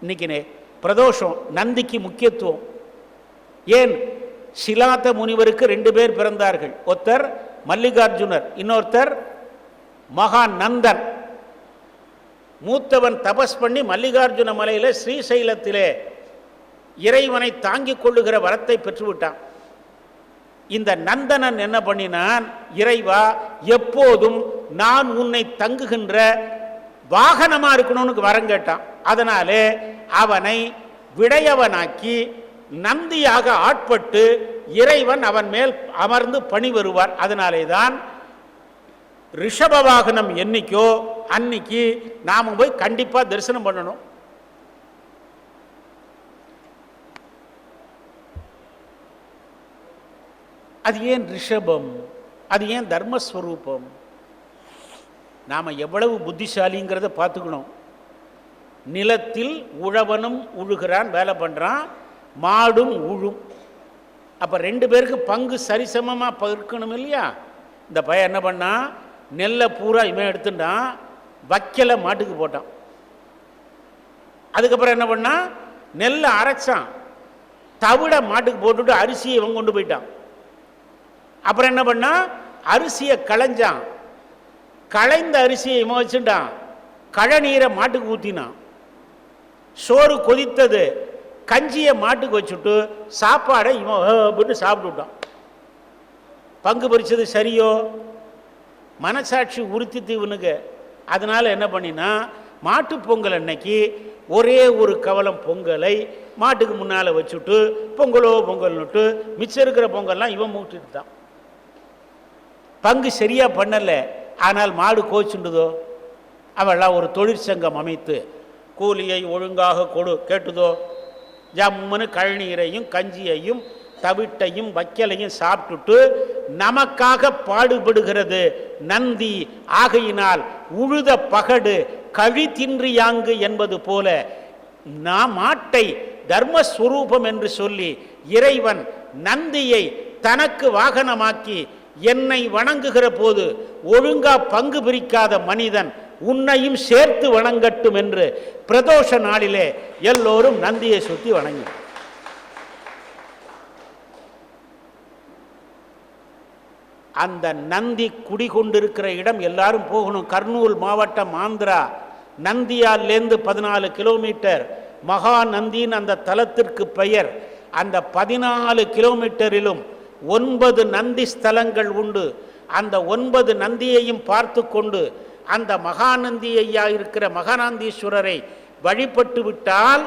இன்னைக்கு பிரதோஷம் நந்திக்கு முக்கியத்துவம். ஏன்? சிலாத்த முனிவருக்கு ரெண்டு பேர் பிறந்தார்கள். ஒருத்தர் மல்லிகார்ஜுனர் இன்னொருத்தர் மகா நந்தன். மூத்தவன் தபஸ் பண்ணி மல்லிகார்ஜுன மலையில் ஸ்ரீசைலத்திலே இறைவனை தாங்கிக் கொள்ளுகிற வரத்தை பெற்றுவிட்டான். இந்த நந்தனன் என்ன பண்ணினான்? இறைவா எப்போதும் நான் உன்னை தங்குகின்ற வாகனமாக இருக்கணும்னு வரம் கேட்டான். அதனாலே அவனை விடையவனாக்கி நந்தியாக ஆட்பட்டு இறைவன் அவன் மேல் அமர்ந்து பணி வருவார். அதனாலே தான் ரிஷப வாகனம் என்னைக்கோ அன்னைக்கு நாம போய் கண்டிப்பாக தரிசனம் பண்ணணும். அது ஏன் ரிஷபம்? அது ஏன் தர்மஸ்வரூபம்? நாம் எவ்வளவு புத்திசாலிங்கிறத பார்த்துக்கணும். நிலத்தில் உழவனும் உழுகிறான் வேலை பண்ணுறான் மாடும் உழும். அப்போ ரெண்டு பேருக்கு பங்கு சரிசமமாக பகிர்க்கணும் இல்லையா? இந்த பையன் என்ன பண்ணான் நெல்லை பூரா இவன் எடுத்துட்டான் வைக்கலை மாட்டுக்கு போட்டான். அதுக்கப்புறம் என்ன பண்ணான் நெல்லை அரைச்சான். தவிட மாட்டுக்கு போட்டுட்டு அரிசியை இவன் கொண்டு போயிட்டான். அப்புறம் என்ன பண்ணான் அரிசியை களைஞ்சான். களைந்த அரிசியை இவன் வச்சுட்டான். கழநீரை மாட்டுக்கு ஊற்றினான் சோறு கொதித்தது. கஞ்சியை மாட்டுக்கு வச்சுட்டு சாப்பாடை இவன் அப்படின்னு சாப்பிட்டு பங்கு பறிச்சது சரியோ? மனசாட்சி உறுத்தித்து இவனுக்கு. அதனால் என்ன பண்ணினா மாட்டு பொங்கல் அன்னைக்கு ஒரே ஒரு கவலம் பொங்கலை மாட்டுக்கு முன்னால் வச்சுட்டு பொங்கலோ பொங்கல்னுட்டு மிச்சம் இருக்கிற பொங்கல்லாம் இவன் மூட்டுட்டு தான் பங்கு சரியாக பண்ணலை. ஆனால் மாடு கோச்சுண்டுதோ? அவெல்லாம் ஒரு தொழிற்சங்கம் அமைத்து கூலியை ஒழுங்காக கொடு கேட்டுதோ ஜம்முன்னு கழநீரையும் கஞ்சியையும் தவிட்டையும் வைக்கலையும் சாப்பிட்டுட்டு நமக்காக பாடுபடுகிறது. நந்தி ஆகையினால் உழுத பகடு கழி தின்றியாங்கு என்பது போல நாம் மாட்டை தர்மஸ்வரூபம் என்று சொல்லி இறைவன் நந்தியை தனக்கு வாகனமாக்கி என்னை வணங்குகிற போது ஒழுங்கா பங்கு பிரிக்காத மனிதன் உன்னையும் சேர்த்து வணங்கட்டும் என்று பிரதோஷ நாளிலே எல்லோரும் நந்தியை சுத்தி வணங்கி. அந்த நந்தி குடிகொண்டிருக்கிற இடம் எல்லாரும் போகணும். கர்னூல் மாவட்டம் ஆந்திரா. நந்தியாலேருந்து பதினாலு கிலோமீட்டர். மகா நந்தின்னு அந்த தலத்திற்கு பெயர். அந்த பதினாலு கிலோமீட்டரிலும் ஒன்பது நந்தி ஸ்தலங்கள் உண்டு. அந்த ஒன்பது நந்தியையும் பார்த்து கொண்டு அந்த மகாநந்தி ஐயா இருக்கிற மகாநந்தீஸ்வரரை வழிபட்டு விட்டால்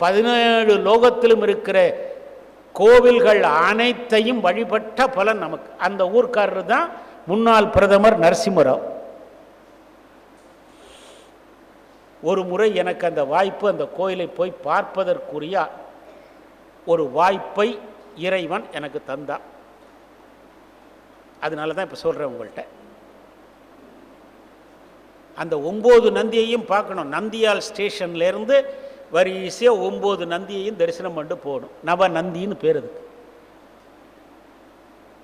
பதினேழு லோகத்திலும் இருக்கிற கோவில்கள் அனைத்தையும் வழிபட்ட பலன் நமக்கு. அந்த ஊர்க்காரர் தான் முன்னாள் பிரதமர் நரசிம்மராவ். ஒரு முறை எனக்கு அந்த வாய்ப்பு அந்த கோயிலை போய் பார்ப்பதற்குரிய ஒரு வாய்ப்பை இறைவன் எனக்கு தந்தான். அதனால தான் இப்போ சொல்கிறேன் உங்கள்கிட்ட அந்த ஒம்பது நந்தியையும் பார்க்கணும். நந்தியால் ஸ்டேஷன்லேருந்து வரிசையாக ஒம்பது நந்தியையும் தரிசனம் பண்ணிட்டு போகணும். நவ நந்தின்னு பேர் அதுக்கு.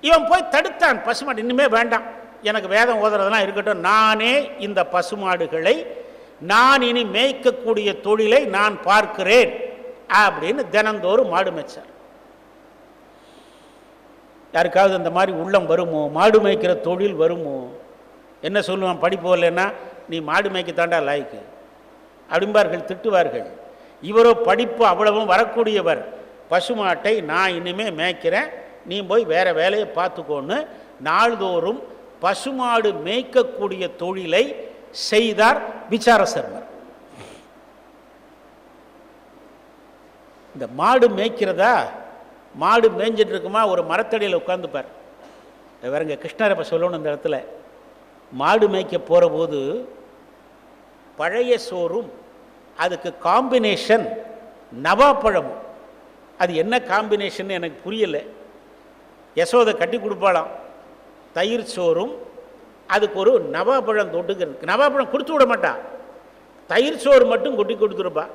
இவன் போய் தடுத்தான். பசுமாடு இனிமே வேண்டாம். எனக்கு வேதம் ஓதுறதெல்லாம் இருக்கட்டும். நானே இந்த பசுமாடுகளை நான் இனி மேய்க்கக்கூடிய தொழிலை நான் பார்க்கிறேன் அப்படின்னு தினந்தோறும் மாடு மேய்ச்சார். யாருக்காவது அந்த மாதிரி உள்ளம் வருமோ? மாடு மேய்க்கிற தொழில் வருமோ? என்ன சொல்லுவான்? படிப்பு இல்லைன்னா நீ மாடு மேய்க்கத்தாண்டா லாய்க்கு. அப்படிம்பார்கள் திட்டுவார்கள். இவரோ படிப்பு அவ்வளவும் வரக்கூடியவர். பசுமாட்டை நான் இனிமேல் மேய்க்கிறேன். நீ போய் வேற வேலையை பார்த்துக்கோன்னு நாள்தோறும் பசுமாடு மேய்க்கக்கூடிய தொழிலை செய்தார் விசார சர்மர் இந்த மாடு மேய்க்கிறதா? மாடு மேய்ஞ்சிட்டு இருக்குமா ஒரு மரத்தடியில் உட்காந்துப்பார் வேறங்க கிருஷ்ணரப்ப சொல்லணும் இந்த இடத்துல. மாடு மேய்க்க போகிற போது பழைய சோறும் அதுக்கு காம்பினேஷன் நவாப்பழமும் அது என்ன காம்பினேஷன் எனக்கு புரியலை. யசோதை கட்டி கொடுப்பாளாம். தயிர் சோறும் அதுக்கு ஒரு நவாப்பழம் தொட்டுக்கிறது நவாப்பழம் கொடுத்து விட மாட்டா. தயிர் சோறு மட்டும் கொட்டி கொடுத்துருப்பா.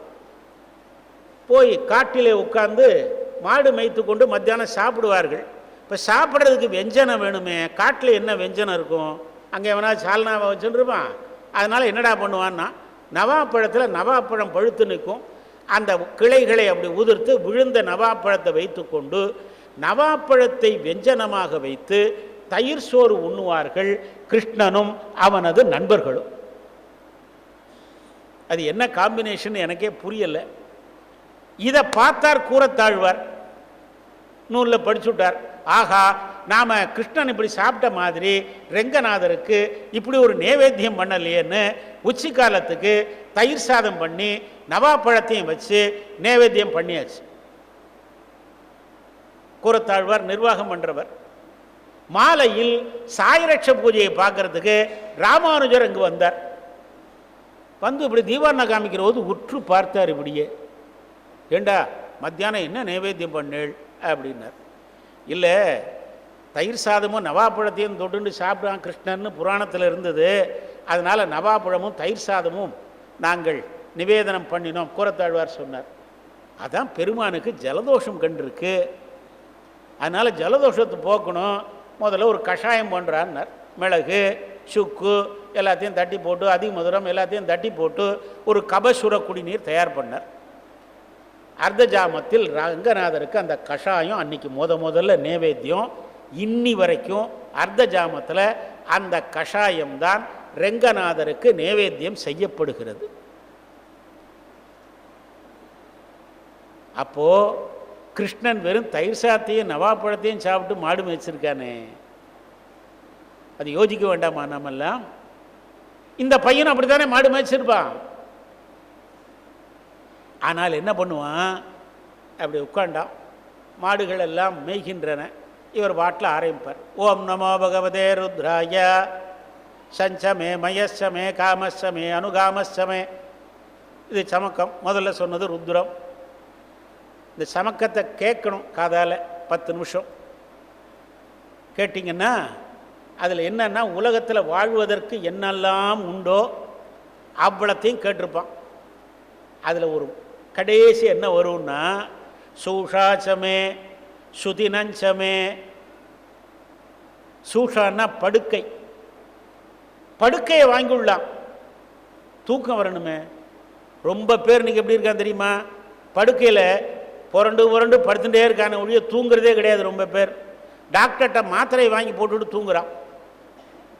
போய் காட்டிலே உட்கார்ந்து மாடு மேய்த்து கொண்டு மத்தியானம் சாப்பிடுவார்கள். இப்போ சாப்பிட்றதுக்கு வெஞ்சனம் வேணுமே காட்டில் என்ன வெஞ்சனம் இருக்கும்? அங்கே எவனா சால்னாவை வச்சுருப்பான் அதனால் என்னடா பண்ணுவான்னா நவாப்பழத்தில் நவாப்பழம் பழுத்து நிற்கும். அந்த கிளைகளை அப்படி உதிர்த்து விழுந்த நவாப்பழத்தை வைத்துக்கொண்டு நவாப்பழத்தை வெஞ்சனமாக வைத்து தயிர் சோறு உண்ணுவார்கள் கிருஷ்ணனும் அவனது நண்பர்களும். அது என்ன காம்பினேஷன் எனக்கே புரியலை. இதை பார்த்தார் கூறத்தாழ்வார். நூலில் படிச்சுட்டார் ஆகா நாம் கிருஷ்ணன் இப்படி சாப்பிட்ட மாதிரி ரெங்கநாதருக்கு இப்படி ஒரு நேவேத்தியம் பண்ணலையேன்னு உச்சி காலத்துக்கு தயிர் சாதம் பண்ணி நவாப்பழத்தையும் வச்சு நேவேத்தியம் பண்ணியாச்சு. கூறத்தாழ்வார் நிர்வாகம் பண்ணுறவர் மாலையில் சாயரட்ச பூஜையை பார்க்கறதுக்கு ராமானுஜர் அங்கு வந்தார். வந்து இப்படி தீவாரண காமிக்கிற போது உற்று பார்த்தார் இப்படியே. ஏண்டா மத்தியானம் என்ன நைவேத்தியம் பண்ணேள்? அப்படின்னார். இல்லை தயிர் சாதமும் நவாப்பழத்தையும் தொட்டுண்டு சாப்பிடான் கிருஷ்ணன்னு புராணத்தில் இருந்தது. அதனால் நவாப்பழமும் தயிர் சாதமும் நாங்கள் நிவேதனம் பண்ணினோம் கூறத்தாழ்வார் சொன்னார். அதான் பெருமானுக்கு ஜலதோஷம் கண்டிருக்கு. அதனால் ஜலதோஷத்தை போக்கணும் முதல்ல ஒரு கஷாயம் பண்ணுறான்னார் மிளகு சுக்கு எல்லாத்தையும் தட்டி போட்டு அதிக மதுரம் எல்லாத்தையும் தட்டி போட்டு ஒரு கபசுர குடிநீர் தயார் பண்ணார். அர்த்த ஜாமத்தில் ரங்கநாதருக்கு அந்த கஷாயம் அன்னைக்கு முத முதல்ல நேவேத்தியம். இன்னி வரைக்கும் அர்த்த ஜாமத்தில் அந்த கஷாயம்தான் ரெங்கநாதருக்கு நேவேத்தியம் செய்யப்படுகிறது. அப்போ கிருஷ்ணன் வெறும் தயிர் சாத்தையும் நவாப்பழத்தையும் சாப்பிட்டு மாடு மேய்ச்சிருக்கானே. அது யோசிக்க வேண்டாமா நாமெல்லாம்? இந்த பையன் அப்படித்தானே மாடு மேய்ச்சிருப்பான்? ஆனால் என்ன பண்ணுவான்? அப்படி உட்காண்டான் மாடுகள் எல்லாம் மேய்கின்றன. இவர் பாட்டில் ஆரம்பிப்பார். ஓம் நமோ பகவதே ருத்ராய. சஞ்சமே மயசமே காமசமே அனுகாமசமே. இது சமக்கம். முதல்ல சொன்னது ருத்ரம். இந்த சமக்கத்தை கேட்கணும் காதால் பத்து நிமிஷம். கேட்டிங்கன்னா அதில் என்னன்னா உலகத்தில் வாழ்வதற்கு என்னெல்லாம் உண்டோ அவ்வளத்தையும் கேட்டிருப்பான். அதில் ஒரு கடைசி என்ன வரும்னா சூஷாச்சமே சுதினஞ்சமே. சூஷான்னா படுக்கை. படுக்கையை வாங்கிவிடலாம் தூக்கம் வரணுமே. ரொம்ப பேர் இன்றைக்கி எப்படி இருக்கான் தெரியுமா? படுக்கையில் புரண்டு புரண்டு படுத்துட்டே இருக்கான ஒழிய தூங்குறதே கிடையாது ரொம்ப பேர். டாக்டர்கிட்ட மாத்திரை வாங்கி போட்டுட்டு தூங்குறான்.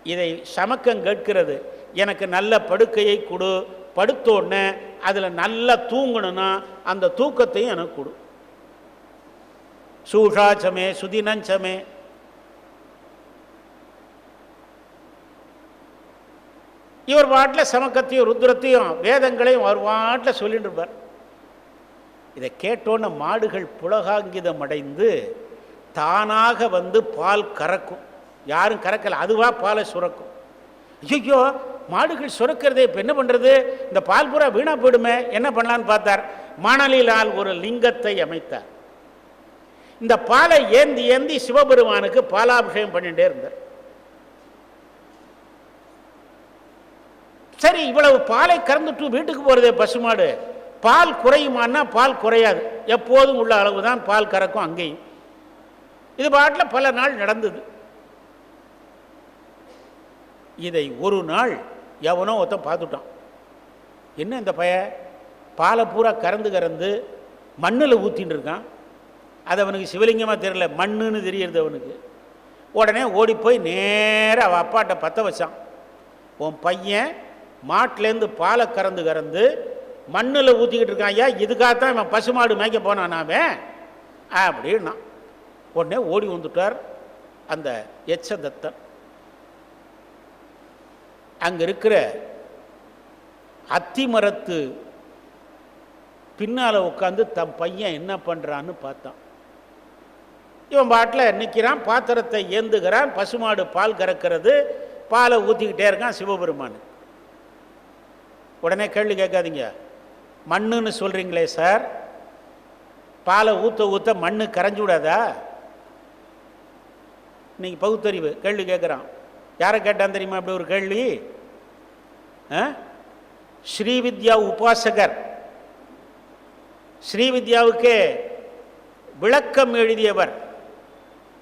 இதை சமக்கம் கேட்கிறது. எனக்கு நல்ல படுக்கையை கொடு. படுத்தோடனே அதில் நல்லா தூங்கணும்னா அந்த தூக்கத்தையும் எனக்கு கொடு. சூஷாச்சமே சுதினஞ்சமே. இவர் பாட்டில் சமக்கத்தையும் ருத்ரத்தையும் வேதங்களையும் அவர் பாட்டில் சொல்லிட்டு இருப்பார். இதை கேட்டோன்ன மாடுகள் புலகாங்கிதம் அடைந்து தானாக வந்து பால் கறக்கும். யாரும் கறக்கலை அதுவாக பாலை சுரக்கும். ஐயோ மாடுகள் சுரக்கிறதே இப்போ என்ன பண்ணுறது இந்த பால் பூரா வீணா போயிடுமே என்ன பண்ணலான்னு பார்த்தார். மணலிலால் ஒரு லிங்கத்தை அமைத்தார். இந்த பாலை ஏந்தி ஏந்தி சிவபெருமானுக்கு பாலாபிஷேகம் பண்ணிட்டே இருந்தார். சரி இவ்வளவு பாலை கறந்துட்டு வீட்டுக்கு போகிறதே பசுமாடு பால் குறையுமான்னா பால் குறையாது. எப்போதும் உள்ள அளவு தான் பால் கறக்கும் அங்கேயும். இது பாட்டில் பல நாள் நடந்தது. இதை ஒரு நாள் எவனோ ஒருத்தன் பார்த்துட்டான். என்ன இந்த பைய பாலை பூரா கறந்து கறந்து மண்ணில் ஊற்றின்னு இருக்கான். அது அவனுக்கு சிவலிங்கமாக தெரியல மண்ணுன்னு தெரியறது அவனுக்கு. உடனே ஓடி போய் நேராக அவள் அப்பாட்ட பற்ற வச்சான். உன் பையன் மாட்டிலேருந்து பாலை கறந்து கறந்து மண்ணில் ஊற்றிக்கிட்டு இருக்கான். ஐயா இதுக்காகத்தான் இவன் பசுமாடு மேய்க்க போனான் அவன். அப்படின்னா உடனே ஓடி வந்துட்டார் அந்த எச்சதத்தன் அங்கே இருக்கிற அத்தி மரத்து பின்னால் உட்காந்து தன் பையன் என்ன பண்ணுறான்னு பார்த்தான். இவன் பாட்டில் நிற்கிறான் பாத்திரத்தை ஏந்துகிறான் பசுமாடு பால் கறக்கிறது பாலை ஊற்றிக்கிட்டே இருக்கான் சிவபெருமான். உடனே கேள்வி கேட்காதீங்க. மண்ணுன்னு சொல்கிறீங்களே சார்? பாலை ஊற்ற ஊற்ற மண்ணு கரைஞ்சு விடாதா? இன்னைக்கு பகுத்தறிவு கேள்வி கேட்குறான். யாரை கேட்டான் தெரியுமா அப்படி ஒரு கேள்வி? ஸ்ரீவித்யா உபாசகர். ஸ்ரீவித்யாவுக்கு விளக்கம் எழுதியவர்.